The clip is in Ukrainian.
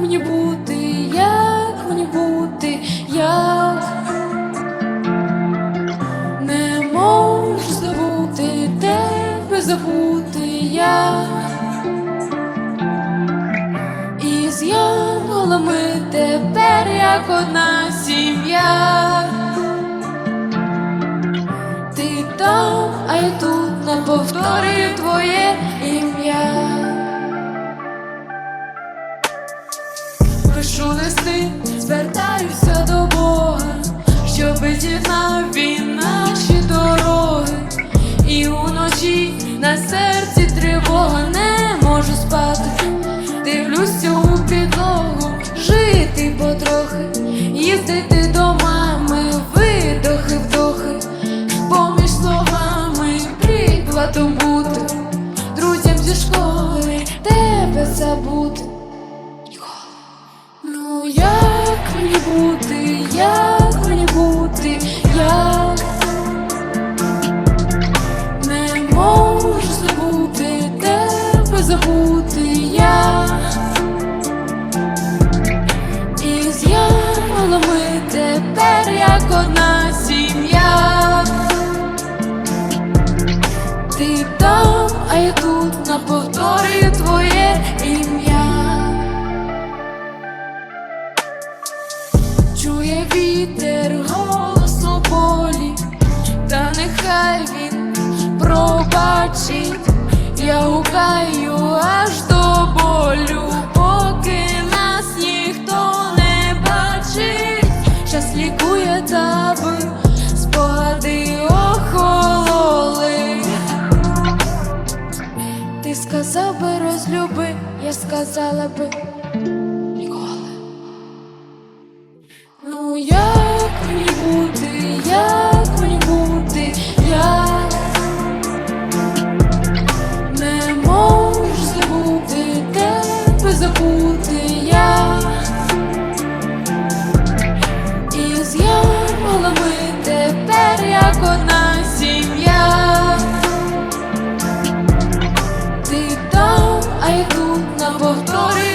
мені бути, як мені бути, як не можу забути тебе забути я і з ми тепер як одна сім'я. Ти там, а я тут на повтори твоє. Звертаюся до Бога, щоб зігнав він наші дороги, і уночі на серці тривога не можу спати. Дивлюся у підлогу, жити потрохи, їздити мені бути, як мені бути, як? Не можу забути, тебе забути гукаю аж до болю, поки нас ніхто не бачить, час лікує таби, спогади охололи. Ти сказав би розлюби, я сказала би а яку на повтори.